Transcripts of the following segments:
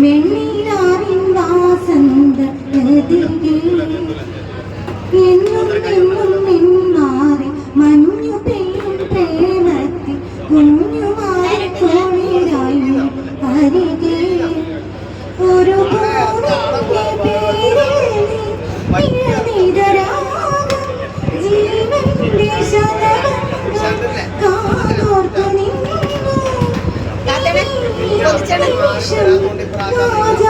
വെണ്ണിലാവിൻ വാസന്ത എന്നും എന്നും നിന്നാറി മഞ്ഞു പെയ്യും പ്രേമത്തിൽ കുഞ്ഞുമായി കോണിരായി അരികെ 不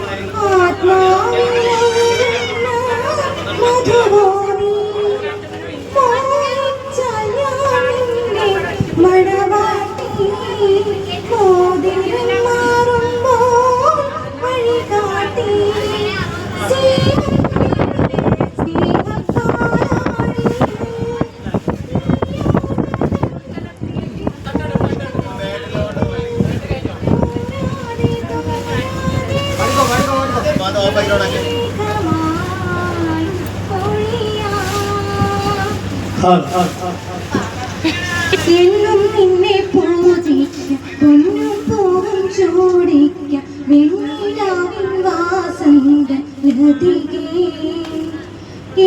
അത് ഓഫാക്കി ഓണാക്കി എന്നും നിന്നെ പൂജിക്ക. പൊന്നും പൂവും ചൂടിക്ക. വെണ്ണിലാവിൻ വാസന്ത ലതികേ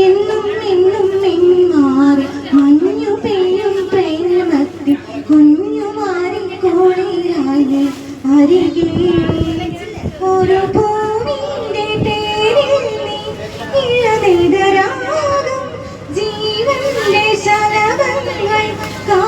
എന്നും എന്നും മിന്നാറി മഞ്ഞു പെയ്യും പ്രേമത്തിൽ കുഞ്ഞുമാറി കോളിലായി അരികെ ഒരു Go.